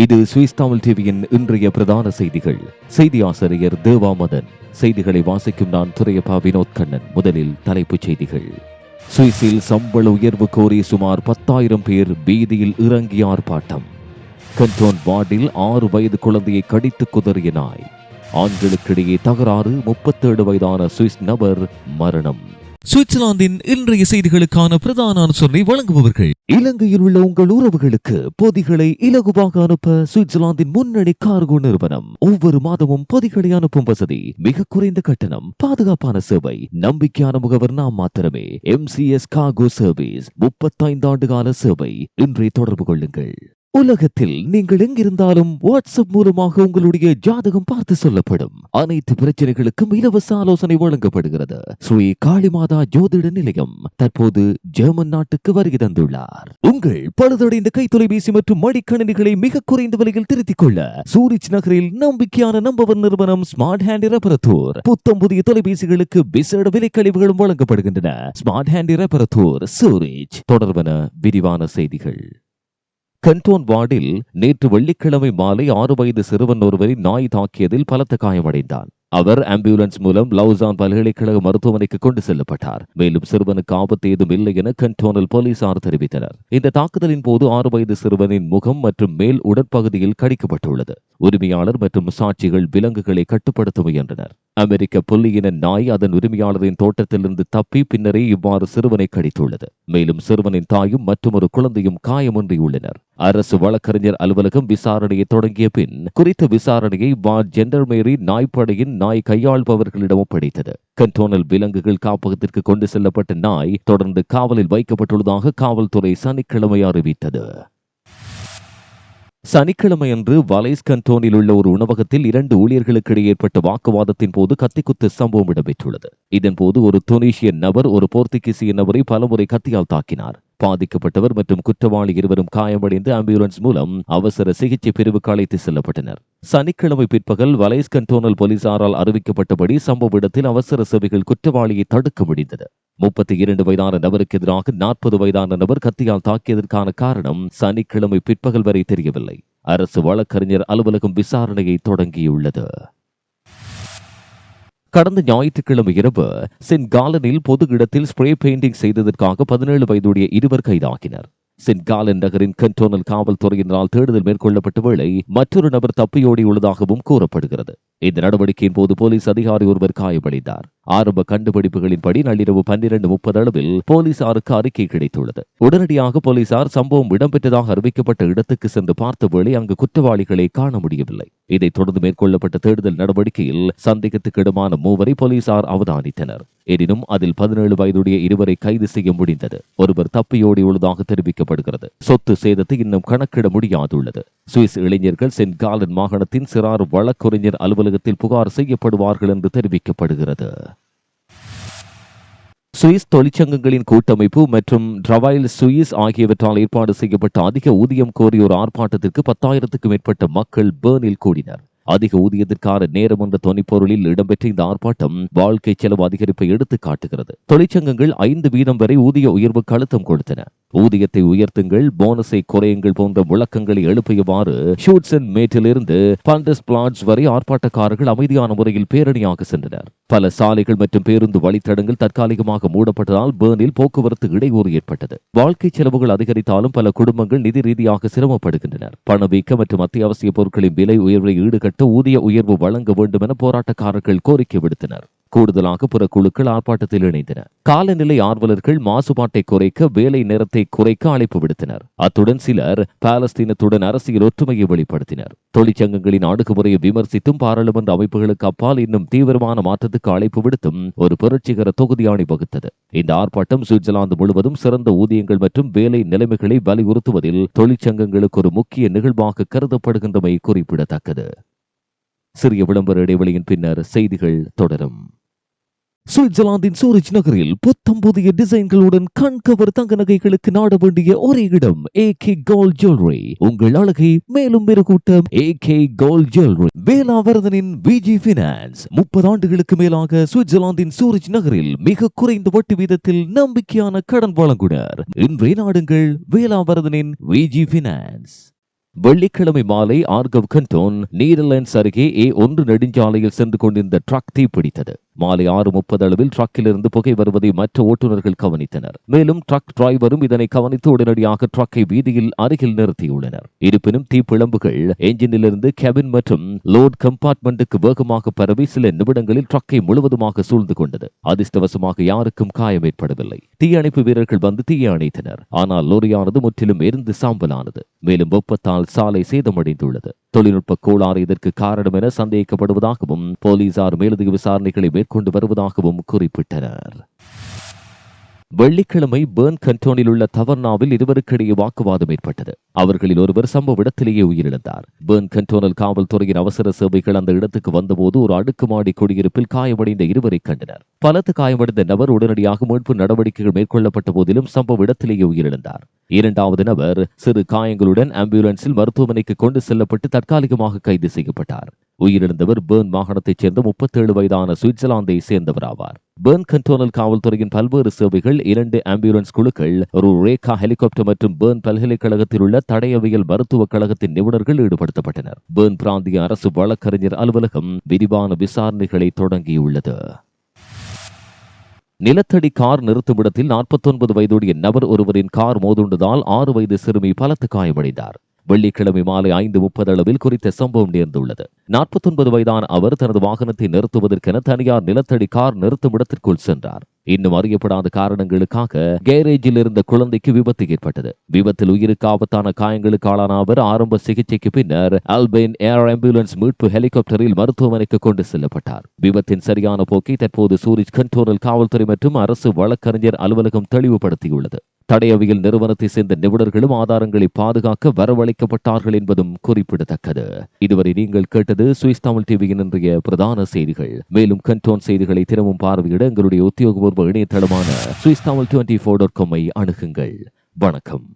இது சுவிஸ் தமிழ் டிவியின் இன்றைய பிரதான செய்திகள். செய்தி ஆசிரியர் தேவாமதன். செய்திகளை வாசிக்கும் நான் துரையப்பா வினோத் கண்ணன். முதலில் தலைப்புச் செய்திகள். சுவிஸில் சம்பள உயர்வு கோரி சுமார் பத்தாயிரம் பேர் வீதியில் இறங்கி ஆர்ப்பாட்டம். கண்டோன் வார்டில் ஆறு வயது குழந்தையை கடித்து குதறிய நாய். ஆண்களுக்கிடையே தகராறு முப்பத்தேழு வயதான சுவிஸ் நபர் மரணம். சுவிட்சர்லாந்தின் இன்றைய செய்திகளுக்கான பிரதான அனுசரணை வழங்குபவர்கள். இலங்கையில் உள்ள உங்கள் உறவுகளுக்கு பொதிகளை இலகுவாக அனுப்ப சுவிட்சர்லாந்தின் முன்னணி கார்கோ நிறுவனம் ஒவ்வொரு மாதமும் பொதிகளை அனுப்பும் வசதி மிக குறைந்த கட்டணம் பாதுகாப்பான சேவை நம்பிக்கையான முகவர் நாம் மாத்திரமே. M C S cargo service முப்பத்தைந்து ஆண்டு கால சேவை. இன்றைய தொடர்பு கொள்ளுங்கள். உலகத்தில் நீங்கள் எங்கிருந்தாலும் வாட்ஸ்அப் மூலமாக உங்களுடைய ஜாதகம் பார்த்து சொல்லப்படும். அனைத்து பிரச்சனைகளுக்கும் இலவச ஆலோசனை வழங்கப்படுகிறது. ஸ்ரீ காளிமாதா ஜோதிட நிலையம் தற்போது ஜெர்மன் நாட்டுக்கு வருகை தந்துள்ளார். உங்கள் பழுதடைந்த கை தொலைபேசி மற்றும் மடிக்கணினிகளை மிக குறைந்த விலையில் திருத்திக் கொள்ள சூரிச் நகரில் நம்பிக்கையான நம்பவர் நிறுவனம் ஸ்மார்ட் ஹேண்ட் ரெபரத்தூர் புத்தம் புதிய தொலைபேசிகளுக்கு விசேட விலைக்கழிவுகளும் வழங்கப்படுகின்றன. ஸ்மார்ட் ஹேண்ட் ரெபரத்தூர் சூரிச். தொடர்பன விரிவான செய்திகள். கண்டோன் வார்டில் நேற்று வெள்ளிக்கிழமை மாலை ஆறு வயது சிறுவன் ஒருவரை நாய் தாக்கியதில் பலத்த காயமடைந்தான். அவர் ஆம்புலன்ஸ் மூலம் லவுசான் பல்கலைக்கழக மருத்துவமனைக்கு கொண்டு செல்லப்பட்டார். மேலும் சிறுவனுக்கு ஆபத்து ஏதும் இல்லை என கண்டோனல் போலீசார் தெரிவித்தனர். இந்த தாக்குதலின் போது ஆறு வயது சிறுவனின் முகம் மற்றும் மேல் உடற்பகுதியில் கடிக்கப்பட்டுள்ளது. உரிமையாளர் மற்றும் சாட்சிகள் விலங்குகளை கட்டுப்படுத்த முயன்றனர். அமெரிக்க புள்ளியின நாய் அதன் உரிமையாளரின் தோட்டத்திலிருந்து தப்பி பின்னரே இவ்வாறு சிறுவனை கடித்துள்ளது. மேலும் சிறுவனின் தாயும் மற்றும் ஒரு குழந்தையும் காயமொன்றியுள்ளனர் அரசு வழக்கறிஞர் அலுவலகம் விசாரணையை தொடங்கிய பின் குறித்த விசாரணையை வார்ட் ஜெண்டர்மேரி நாய்ப்படையின் நாய் கையாள்பவர்களிடம் ஒப்படைத்தது. கண்டோனல் விலங்குகள் காப்பகத்திற்கு கொண்டு செல்லப்பட்ட நாய் தொடர்ந்து காவலில் வைக்கப்பட்டுள்ளதாக காவல்துறை சனிக்கிழமை அறிவித்தது. சனிக்கிழமையன்று வலைஸ் கண்டோனில் உள்ள ஒரு உணவகத்தில் இரண்டு ஊழியர்களுக்கு ஏற்பட்ட வாக்குவாதத்தின் போது கத்திக்குத்து சம்பவம் இடம்பெற்றுள்ளது. இதன்போது ஒரு துனிஷிய நபர் ஒரு போர்த்துகீசிய நபரை பலமுறை கத்தியால் தாக்கினார். பாதிக்கப்பட்டவர் மற்றும் குற்றவாளி இருவரும் காயமடைந்து ஆம்புலன்ஸ் மூலம் அவசர சிகிச்சை பிரிவுக்கு அழைத்து செல்லப்பட்டனர். சனிக்கிழமை பிற்பகல் வலைஸ் கண்டோனல் போலீசாரால் அறிவிக்கப்பட்டபடி சம்பவ இடத்தில் அவசர சேவைகள் குற்றவாளியை தடுக்க முடிந்தது. முப்பத்தி இரண்டு வயதான நபருக்கு எதிராக நாற்பது வயதான நபர் கத்தியால் தாக்கியதற்கான காரணம் சனிக்கிழமை பிற்பகல் வரை தெரியவில்லை. அரசு வழக்கறிஞர் அலுவலகம் விசாரணையை தொடங்கியுள்ளது. கடந்த ஞாயிற்றுக்கிழமை இரவு சென்ட் காலனில் பொது இடத்தில் ஸ்ப்ரே பெயிண்டிங் செய்ததற்காக பதினேழு வயதுடைய இருவர் கைதாகினர். சென்ட் காலன் நகரின் கண்டோனல் காவல்துறையினரால் தேடுதல் மேற்கொள்ளப்பட்ட வேளை மற்றொரு நபர் தப்பியோடியுள்ளதாகவும் கூறப்படுகிறது. இந்த நடவடிக்கையின் போது போலீஸ் அதிகாரி ஒருவர் காயமடைந்தார். ஆரம்ப கண்டுபிடிப்புகளின்படி நள்ளிரவு பன்னிரண்டு முப்பது அளவில் போலீசாருக்கு அறிக்கை கிடைத்துள்ளது. உடனடியாக போலீசார் சம்பவம் இடம்பெற்றதாக அறிவிக்கப்பட்ட இடத்துக்கு சென்று பார்த்த வேளை அங்கு குற்றவாளிகளை காண முடியவில்லை. இதைத் தொடர்ந்து மேற்கொள்ளப்பட்ட தேடுதல் நடவடிக்கையில் சந்தேகத்துக்கிடமான மூவரை போலீசார் அவதானித்தனர். எனினும் அதில் பதினேழு வயதுடைய இருவரை கைது செய்ய முடிந்தது. ஒருவர் தப்பியோடியுள்ளதாக தெரிவிக்கப்படுகிறது. சொத்து சேதத்தை இன்னும் கணக்கிட முடியாதுள்ளது. சுவிஸ் இளைஞர்கள் சென்ட் காலன் மாகாணத்தின் சிறார் வழக்குரைஞர் அலுவலகத்தில் புகார் செய்யப்படுவார்கள் என்று தெரிவிக்கப்படுகிறது. சுவிஸ் தொழிற்சங்கங்களின் கூட்டமைப்பு மற்றும் டிரவைல் சுவிஸ் ஆகியவற்றால் ஏற்பாடு செய்யப்பட்ட அதிக ஊதியம் கோரிய ஒரு ஆர்ப்பாட்டத்திற்கு பத்தாயிரத்துக்கும் மேற்பட்ட மக்கள் பேர்னில் கூடினர். அதிக ஊதியத்திற்கான நேரம் என்ற தொனிப்பொருளில் இடம்பெற்ற இந்த ஆர்ப்பாட்டம் வாழ்க்கை செலவு அதிகரிப்பை எடுத்து காட்டுகிறது தொழிற்சங்கங்கள் ஐந்து வீதம் வரை ஊதிய உயர்வுக்கு அழுத்தம் கொடுத்தன. ஊதியத்தை உயர்த்துங்கள் போனஸை குறையுங்கள் போன்ற முழக்கங்களை எழுப்பியவாறு ஷூட்ஸன் மேட்டிலிருந்து பண்டஸ் பிளாட்ஸ் வரை ஆர்ப்பாட்டக்காரர்கள் அமைதியான முறையில் பேரணியாக சென்றனர். பல சாலைகள் மற்றும் பேருந்து வழித்தடங்கள் தற்காலிகமாக மூடப்பட்டதால் பேர்னில் போக்குவரத்து இடையூறு ஏற்பட்டது. வாழ்க்கை செலவுகள் அதிகரித்தாலும் பல குடும்பங்கள் நிதி ரீதியாக சிரமப்படுகின்றனர். பணவீக்க மற்றும் அத்தியாவசிய பொருட்களின் விலை உயர்வை ஈடுகட்ட ஊதிய உயர்வு வழங்க வேண்டும் என போராட்டக்காரர்கள் கோரிக்கை விடுத்தனர். கூடுதலாக பிற குழுக்கள் ஆர்ப்பாட்டத்தில் இணைந்தன. காலநிலை ஆர்வலர்கள் மாசுபாட்டை குறைக்க வேலை நேரத்தை குறைக்க அழைப்பு விடுத்தனர். அத்துடன் சிலர் பாலஸ்தீனத்துடன் அரசியல் ஒற்றுமையை வெளிப்படுத்தினர். தொழிற்சங்கங்களின் அணுகுமுறையை விமர்சித்தும் பாராளுமன்ற அமைப்புகளுக்கு அப்பால் இன்னும் தீவிரமான மாற்றத்துக்கு அழைப்பு விடுத்தும் ஒரு புரட்சிகர தொகுதி அணி வகுத்தது. இந்த ஆர்ப்பாட்டம் சுவிட்சர்லாந்து முழுவதும் சிறந்த ஊதியங்கள் மற்றும் வேலை நிலைமைகளை வலியுறுத்துவதில் தொழிற்சங்கங்களுக்கு ஒரு முக்கிய நிகழ்வாக கருதப்படுகின்றமை குறிப்பிடத்தக்கது. சிறிய விளம்பர இடைவெளியின் பின்னர் செய்திகள் தொடரும். சுவிட்சர்லாந்தின் சூரிச் நகரில் புத்தம் புதிய டிசைன்களுடன் கண்கவர் தங்க நகைகளுக்கு நாட வேண்டிய ஒரே இடம் ஏ கே கோல்ட் ஜுவல்லரி உங்கள் அழகை மேலும் மெருகூட்டம் ஏ கே கோல்ட் ஜுவல்லரி வேளாவரதனின் விஜி பினான்ஸ் முப்பது ஆண்டுகளுக்கு மேலாக சுவிட்சர்லாந்தின் சூரிச் நகரில் மிக குறைந்த வட்டி வீதத்தில் நம்பிக்கையான கடன் வழங்குனர். இன்றைய நாடுங்கள் வேளாவரதனின் விஜி பினான்ஸ் வெள்ளிக்கிழமை மாலை ஆர்கவ் கண்டோன் நீதர்லாண்ட்ஸ் அருகே ஏ ஒன்று நெடுஞ்சாலையில் சென்று கொண்டிருந்த ட்ரக் தீப்பிடித்தது. மாலை ஆறு முப்பது அளவில் ட்ரக்கிலிருந்து புகை வருவதை மற்ற ஓட்டுநர்கள் கவனித்தனர். மேலும் ட்ரக் டிரைவரும் இதனை கவனித்து உடனடியாக ட்ரக்கை வீதியில் அருகில் நிறுத்தியுள்ளனர். இருப்பினும் தீப்பிழம்புகள் என்ஜினிலிருந்து கேபின் மற்றும் லோட் கம்பார்ட்மெண்ட்டுக்கு வேகமாக பரவி சில நிமிடங்களில் ட்ரக்கை முழுவதுமாக சூழ்ந்து கொண்டது. அதிர்ஷ்டவசமாக யாருக்கும் காயம் ஏற்படவில்லை. தீயணைப்பு வீரர்கள் வந்து தீயை அணைத்தனர். ஆனால் லோரியானது முற்றிலும் எரிந்து சாம்பலானது. மேலும் வெப்பத்தால் சாலை சேதமடைந்துள்ளது. தொழில்நுட்ப கோளாறு இதற்கு காரணம் என சந்தேகிக்கப்படுவதாகவும் போலீசார் மேலதிக விசாரணைகளை மேற்கொண்டு வருவதாகவும் குறிப்பிட்டனர். வெள்ளிக்கிழமை பேர்ன் கண்டோனில் உள்ள தவர்னாவில் இருவருக்கிடையே வாக்குவாதம் ஏற்பட்டது. அவர்களில் ஒருவர் சம்பவ இடத்திலேயே உயிரிழந்தார். பேர்ன் கண்டோனல் காவல்துறையின் அவசர சேவைகள் அந்த இடத்துக்கு வந்தபோது ஒரு அடுக்குமாடி குடியிருப்பில் காயமடைந்த இருவரை கண்டனர். பலத்து காயமடைந்த நபர் உடனடியாக மீட்பு நடவடிக்கைகள் மேற்கொள்ளப்பட்ட போதிலும் சம்பவ இடத்திலேயே உயிரிழந்தார். இரண்டாவது நபர் சிறு காயங்களுடன் ஆம்புலன்ஸில் மருத்துவமனைக்கு கொண்டு செல்லப்பட்டு தற்காலிகமாக கைது செய்யப்பட்டார். உயிரிழந்தவர் பேர்ன் மாகாணத்தைச் சேர்ந்த முப்பத்தேழு வயதான சுவிட்சர்லாந்தை சேர்ந்தவர் ஆவார் பேர்ன் கண்டோனல் காவல்துறையின் பல்வேறு சேவைகள் இரண்டு ஆம்புலன்ஸ் குழுக்கள் ஒரு ரேகா ஹெலிகாப்டர் மற்றும் பேர்ன் பல்கலைக்கழகத்தில் உள்ள தடயவியல் மருத்துவக் கழகத்தின் நிபுணர்கள் ஈடுபடுத்தப்பட்டனர். பேர்ன் பிராந்திய அரசு வழக்கறிஞர் அலுவலகம் விரிவான விசாரணைகளை தொடங்கியுள்ளது. நிலத்தடி கார் நிறுத்துமிடத்தில் நாற்பத்தொன்பது வயதுடைய நபர் ஒருவரின் கார் மோதுண்டதால் ஆறு வயது சிறுமி பலத்து காயமடைந்தார். வெள்ளிக்கிழமை மாலை ஐந்து முப்பது அளவில் குறித்த சம்பவம் நேர்ந்துள்ளது. நாற்பத்தொன்பது வயதான அவர் தனது வாகனத்தை நிறுத்துவதற்கென தனியார் நிலத்தடி கார் நிறுத்தும் இடத்திற்குள் சென்றார். இன்னும் அறியப்படாத காரணங்களுக்காக கேரேஜில் இருந்த குழந்தைக்கு விபத்து ஏற்பட்டது. விபத்தில் உயிருக்கு ஆபத்தான காயங்களுக்கு ஆளான அவர் ஆரம்ப சிகிச்சைக்கு பின்னர் அல்பைன் ஏர் ஆம்புலன்ஸ் மீட்பு ஹெலிகாப்டரில் மருத்துவமனைக்கு கொண்டு செல்லப்பட்டார். விபத்தின் சரியான போக்கை தற்போது சூரிஜ் கண்டோனல் காவல்துறை மற்றும் அரசு வழக்கறிஞர் அலுவலகம் தெளிவுபடுத்தியுள்ளது. தடையவியல் நிறுவனத்தை சேர்ந்த நிபுணர்களும் ஆதாரங்களை பாதுகாக்க வரவழைக்கப்பட்டார்கள் என்பதும் குறிப்பிடத்தக்கது. இதுவரை நீங்கள் கேட்டது சுவிஸ் தமிழ் டிவியின் இன்றைய பிரதான செய்திகள். மேலும் கண்டோன் செய்திகளை தினமும் பார்வையிட எங்களுடைய உத்தியோகபூர்வ இணையதளமான Swiss Tamil twenty four dot காமை அணுகுங்கள். வணக்கம்.